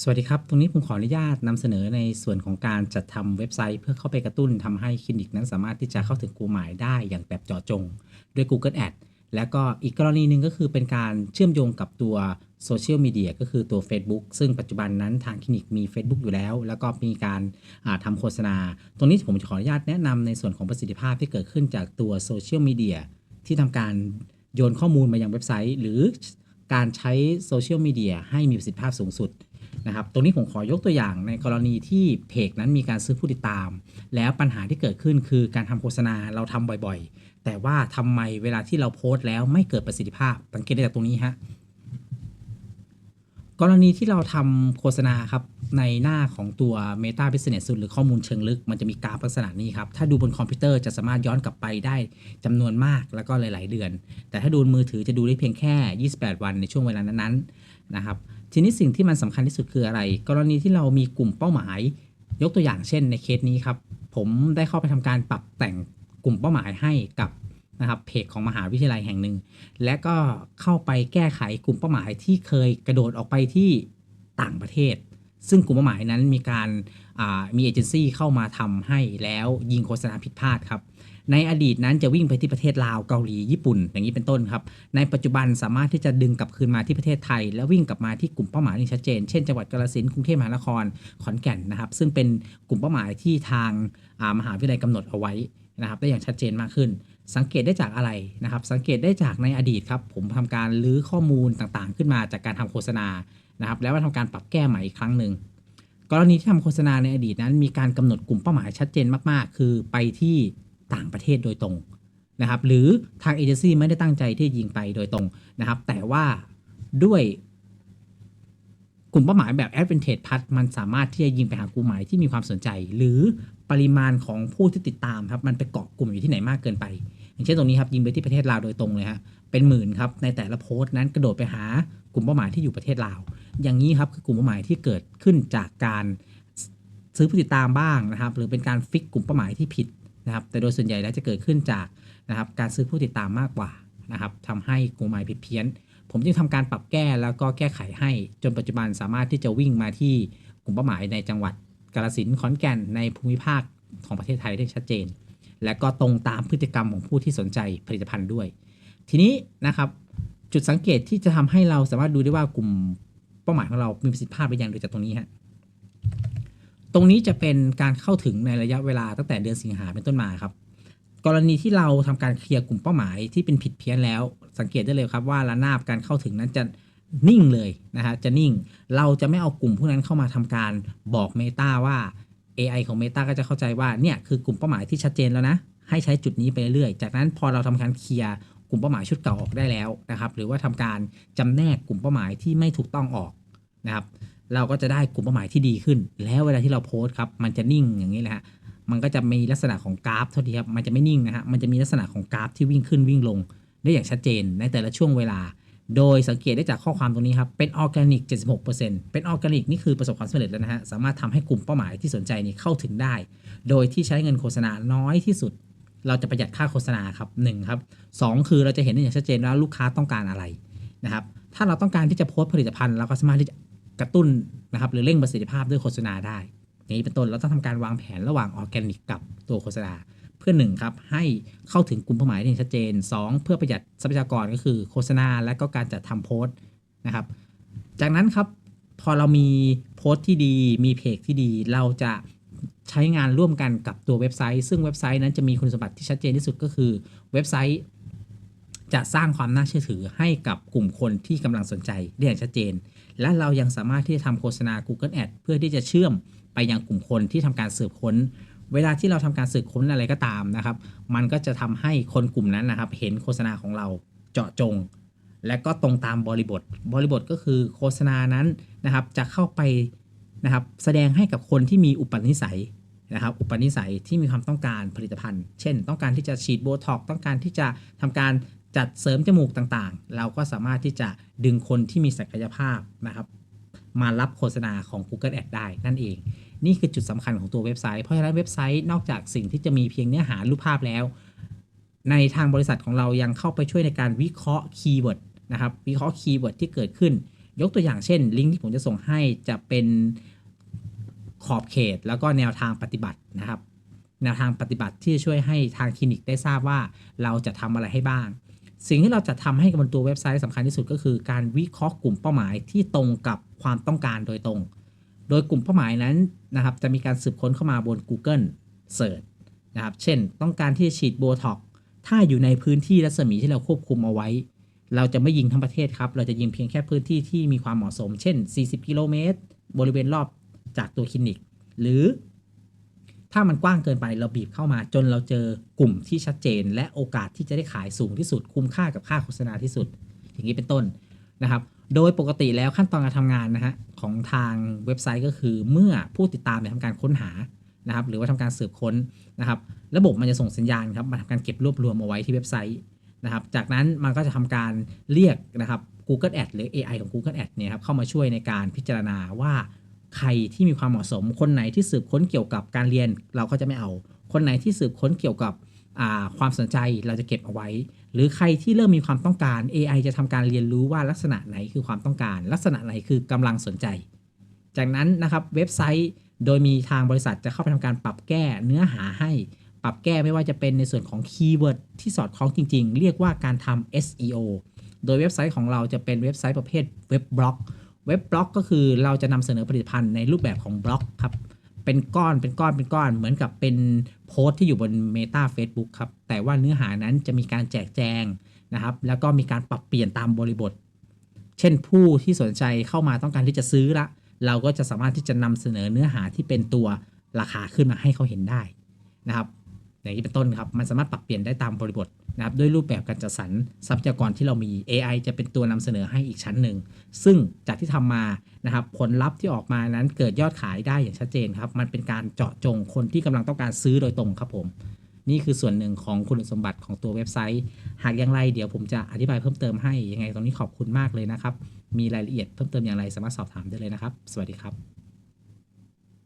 สวัสดีครับ ตรงนี้ผมขออนุญาตนำเสนอในส่วนของการจัดทำเว็บไซต์ เพื่อเข้าไปกระตุ้นทำให้คลินิกนั้นสามารถที่จะเข้าถึงกลุ่มหมายได้อย่างแบบเจาะจง ด้วย Google Ad แล้วก็อีกกรณีหนึ่งก็คือเป็นการเชื่อมโยงกับตัวโซเชียลมีเดียก็คือตัว Facebook ซึ่งปัจจุบันนั้นทางคลินิกมี Facebook อยู่แล้ว แล้วก็มีการาทำโฆษณา ตรงนี้ผมขออนุญาตแนะนำในส่วนของประสิทธิภาพที่เกิดขึ้นจากตัวโซเชียลมีเดียที่ทำการโยนข้อมูลมายังเว็บไซต์ หรือการใช้โซเชียลมีเดียให้มีประสิทธิภาพสูงสุด นะครับตรงนี้ผมขอยกตัวอย่างในกรณีที่เพจนั้นมีการซื้อผู้ติดตาม แล้วปัญหาที่เกิดขึ้นคือการทำโฆษณาเราทำบ่อยๆ แต่ว่าทำไมเวลาที่เราโพสต์แล้วไม่เกิดประสิทธิภาพสังเกตได้จากตรงนี้ฮะกรณีที่เราทำโฆษณาครับในหน้าของตัว Meta Business Suite หรือข้อมูลเชิงลึก มันจะมีกราฟลักษณะนี้ครับ ถ้าดูบนคอมพิวเตอร์จะสามารถย้อนกลับไปได้จำนวนมากแล้วก็หลาย ๆ เดือน แต่ถ้าดูบนมือถือจะดูได้เพียงแค่ 28 วันในช่วงเวลานั้น ๆ นะครับ ทีนี้สิ่งที่มันสำคัญที่สุดคืออะไร กรณีที่เรามีกลุ่มเป้าหมาย ยกตัวอย่างเช่น ในเคสนี้ครับ ผมได้เข้าไปทำการปรับแต่งกลุ่มเป้าหมายให้กับนะครับเพจของมหาวิทยาลัยแห่งหนึ่ง และก็เข้าไปแก้ไขกลุ่มเป้าหมายที่เคยกระโดดออกไปที่ต่างประเทศ ซึ่งกลุ่มเป้าหมายนั้นมีการมีเอเจนซี่เข้ามาทำให้แล้วยิงโฆษณาผิดพลาดครับในอดีตนั้นจะวิ่งไปที่ประเทศลาวเกาหลีญี่ปุ่น อย่างนี้เป็นต้นครับ ในปัจจุบันสามารถที่จะดึงกลับคืนมาที่ประเทศไทย แล้ววิ่งกลับมาที่กลุ่มเป้าหมายที่ชัดเจน เช่นจังหวัดกาฬสินธุ์กรุงเทพมหานครขอนแก่นนะครับ ซึ่งเป็นกลุ่มเป้าหมายที่ทางามหาวิทยาลัยกำหนดเอาไว้นะครับ ได้อย่างชัดเจนมากขึ้น สังเกตได้จากอะไรนะครับ สังเกตได้จากในอดีตครับผมทำการลื้อข้อมูลต่างๆ ขึ้นมาจากการทำโฆษณา นะครับแล้วมาทำการปรับแก้ใหม่อีกครั้งหนึ่งกรณีที่ทำโฆษณาในอดีตนั้น มีการกำหนดกลุ่มเป้าหมายชัดเจนมากๆ คือไปที่ต่างประเทศโดยตรงนะครับหรือทางเอเจนซี่ไม่ได้ตั้งใจที่ยิงไปโดยตรงนะครับ แต่ว่าด้วยกลุ่มเป้าหมายแบบ Advantage Plus มันสามารถที่จะยิงไปหากลุ่มหมายที่มีความสนใจ หรือปริมาณของผู้ที่ติดตามครับมันไปเกาะกลุ่มอยู่ที่ไหนมากเกินไป อย่างเช่นตรงนี้ครับยิงไปที่ประเทศลาวโดยตรงเลยฮะเป็นหมื่นครับในแต่ละโพสต์นั้นกระโดดไปหากลุ่มเป้าหมายที่อยู่ประเทศลาว อย่างนี้ครับคือกลุ่มเป้าหมายที่เกิดขึ้นจากการซื้อผู้ติดตามบ้างนะครับหรือเป็นการฟิกกลุ่มเป้าหมายที่ผิดนะครับแต่โดยส่วนใหญ่แล้วจะเกิดขึ้นจากนะครับการซื้อผู้ติดตามมากกว่านะครับทำให้กลุ่มหมายผิดเพี้ยน ผมจึงทำการปรับแก้แล้วก็แก้ไขให้จนปัจจุบันสามารถที่จะวิ่งมาที่กลุ่มเป้าหมายในจังหวัดกาฬสินขอนแก่นในภูมิภาคของประเทศไทยได้ชัดเจน และก็ตรงตามพฤติกรรมของผู้ที่สนใจผลิตภัณฑ์ด้วย ทีนี้นะครับจุดสังเกตที่จะทำให้เราสามารถดูได้ว่ากลุ่มเป้าหมายของเรา มีประสิทธิภาพไปอย่างโดยจากตรงนี้ฮะตรงนี้จะเป็นการเข้าถึงในระยะเวลาตั้งแต่เดือนสิงหาเป็นต้นมาครับ กรณีที่เราทำการเคลียร์กลุ่มเป้าหมายที่เป็นผิดเพี้ยนแล้ว สังเกตได้เลยครับว่าระนาบการเข้าถึงนั้นจะนิ่งเลยนะฮะจะนิ่ง เราจะไม่เอากลุ่มพวกนั้นเข้ามาทำการบอก Meta ว่า AI ของ Meta ก็จะเข้าใจว่าเนี่ยคือกลุ่มเป้าหมายที่ชัดเจนแล้วนะ ให้ใช้จุดนี้ไปเรื่อยจากนั้นพอเราทำการเคลียร์กลุ่มเป้าหมายชุดเก่าออกได้แล้วนะครับ หรือว่าทำการจำแนกกลุ่มเป้าหมายที่ไม่ถูกต้องออกนะครับ เราก็จะได้กลุ่มเป้าหมายที่ดีขึ้น แล้วเวลาที่เราโพสต์ครับมันจะนิ่งอย่างนี้แหละฮะมันก็จะมีลักษณะของกราฟเท่าที่ครับมันจะไม่นิ่งนะฮะมันจะมีลักษณะของกราฟที่วิ่งขึ้นวิ่งลงได้อย่างชัดเจนในแต่ละช่วงเวลา โดยสังเกตได้จากข้อความตรงนี้ครับ เป็นออร์แกนิก 76%เป็นออร์แกนิกนี่คือประสบความสำเร็จแล้วนะฮะ สามารถทำให้กลุ่มเป้าหมายที่สนใจนี้เข้าถึงได้ โดยที่ใช้เงินโฆษณาน้อยที่สุด เราจะประหยัดค่าโฆษณาครับหนึ่งครับสองคือเราจะเห็นได้อย่างชัดเจนว่าลูกค้าต้องการอะไรนะครับ ถ้าเราต้องการที่จะโพสต์ผลิตภัณฑ์เราก็สามารถที่จะกระตุ้นนะครับหรือเร่งประสิทธิภาพด้วยโฆษณาได้ อย่างนี้เป็นต้นเราต้องทำการวางแผนระหว่างออร์แกนิกกับตัวโฆษณา เพื่อหนึ่งครับให้เข้าถึงกลุ่มเป้าหมายได้ชัดเจน 2 เพื่อประหยัดทรัพยากรก็คือโฆษณาและก็การจัดทำโพสต์นะครับ จากนั้นครับพอเรามีโพสต์ที่ดี มีเพจที่ดี เราจะใช้งานร่วมกันกับตัวเว็บไซต์ ซึ่งเว็บไซต์นั้นจะมีคุณสมบัติที่ชัดเจนที่สุดก็คือเว็บไซต์ จะสร้างความน่าเชื่อถือให้กับกลุ่มคนที่กำลังสนใจได้อย่างชัดเจน และเรายังสามารถที่จะทำโฆษณา Google Ad เพื่อที่จะเชื่อมไปยังกลุ่มคนที่ทำการสืบค้น เวลาที่เราทำการสืบค้นอะไรก็ตามนะครับ มันก็จะทำให้คนกลุ่มนั้นนะครับ เห็นโฆษณาของเราเจาะจง และก็ตรงตามบริบท บริบทก็คือโฆษณานั้นนะครับ จะเข้าไปนะครับแสดงให้กับคนที่มีอุปนิสัยนะครับ อุปนิสัยที่มีความต้องการผลิตภัณฑ์ เช่น ต้องการที่จะฉีดโบท็อกต้องการที่จะทำการจัดเสริมจมูกต่างๆ เราก็สามารถที่จะดึงคนที่มีศักยภาพนะครับ มารับโฆษณาของ Google Ad ได้นั่นเอง นี่คือจุดสำคัญของตัวเว็บไซต์เพราะฉะนั้นเว็บไซต์นอกจากสิ่งที่จะมีเพียงเนื้อหารูปภาพแล้ว ในทางบริษัทของเรายังเข้าไปช่วยในการวิเคราะห์คีย์เวิร์ดนะครับวิเคราะห์คีย์เวิร์ดที่เกิดขึ้น ยกตัวอย่างเช่น ลิงก์ที่ผมจะส่งให้จะเป็นขอบเขต แล้วก็แนวทางปฏิบัตินะครับ แนวทางปฏิบัติที่จะช่วยให้ทางคลินิกได้ทราบว่าเราจะทำอะไรให้บ้าง สิ่งที่เราจะทำให้กับบนตัวเว็บไซต์สำคัญที่สุดก็คือ การวิเคราะห์กลุ่มเป้าหมายที่ตรงกับความต้องการโดยตรง โดยกลุ่มเป้าหมายนั้นนะครับจะมีการสืบค้นเข้ามาบน Google Search นะครับ เช่น ต้องการที่จะฉีดโบท็อกถ้าอยู่ในพื้นที่รัศมีที่เราควบคุมเอาไว้ เราจะไม่ยิงทั้งประเทศครับ เราจะยิงเพียงแค่พื้นที่ที่มีความเหมาะสม เช่น 40 กิโลเมตร บริเวณรอบจากตัวคลินิก หรือ ถ้ามันกว้างเกินไปเราบีบเข้ามาจนเราเจอกลุ่มที่ชัดเจน และโอกาสที่จะได้ขายสูงที่สุด คุ้มค่ากับค่าโฆษณาที่สุด อย่างนี้เป็นต้นนะครับ โดยปกติแล้วขั้นตอนการทำงานนะฮะ ของทางเว็บไซต์ก็คือเมื่อผู้ติดตามเนี่ยทำการค้นหานะครับ หรือว่าทำการสืบค้นนะครับ ระบบมันจะส่งสัญญาณครับมาทำการเก็บรวบรวมเอาไว้ที่เว็บไซต์นะครับ จากนั้นมันก็จะทำการเรียกนะครับ Google Ad หรือ AI ของ Google Ad เนี่ยครับเข้ามาช่วยในการพิจารณาว่าใครที่มีความเหมาะสมคนไหนที่สืบค้นเกี่ยวกับการเรียน เราก็จะไม่เอา คนไหนที่สืบค้นเกี่ยวกับ ความสนใจเราจะเก็บเอาไว้ หรือใครที่เริ่มมีความต้องการ AI จะทำการเรียนรู้ว่าลักษณะไหนคือความต้องการ ลักษณะไหนคือกำลังสนใจ จากนั้นนะครับเว็บไซต์โดยมีทางบริษัทจะเข้าไปทำการปรับแก้เนื้อหาให้ ปรับแก้ไม่ว่าจะเป็นในส่วนของคีย์เวิร์ดที่สอดคล้องจริง ๆ เรียกว่าการทำ SEO โดยเว็บไซต์ของเราจะเป็นเว็บไซต์ประเภทเว็บบล็อก เว็บบล็อกก็คือเราจะนำเสนอผลิตภัณฑ์ในรูปแบบของบล็อกครับ เป็นก้อนเป็นก้อนเป็นก้อน เหมือนกับเป็นโพสต์ที่อยู่บน Meta Facebook ครับ แต่ว่าเนื้อหานั้นจะมีการแจกแจงนะครับ แล้วก็มีการปรับเปลี่ยนตามบริบท เช่นผู้ที่สนใจเข้ามาต้องการที่จะซื้อละ เราก็จะสามารถที่จะนำเสนอเนื้อหาที่เป็นตัวราคาขึ้นมาให้เขาเห็นได้นะครับอย่างนี้เป็นต้นครับ มันสามารถปรับเปลี่ยนได้ตามบริบท นะครับด้วยรูปแบบการจัดสรรทรัพยากรที่เรามี AI จะเป็นตัวนำเสนอให้อีกชั้นหนึ่ง ซึ่งจากที่ทำมานะครับผลลัพธ์ที่ออกมานั้นเกิดยอดขายได้อย่างชัดเจนครับ มันเป็นการเจาะจงคนที่กำลังต้องการซื้อโดยตรงครับผม นี่คือส่วนหนึ่งของคุณสมบัติของตัวเว็บไซต์ หากอย่างไรเดี๋ยวผมจะอธิบายเพิ่มเติมให้ยังไงตรงนี้ขอบคุณมากเลยนะครับ มีรายละเอียดเพิ่มเติมอย่างไรสามารถสอบถามได้เลยนะครับ สวัสดีครับ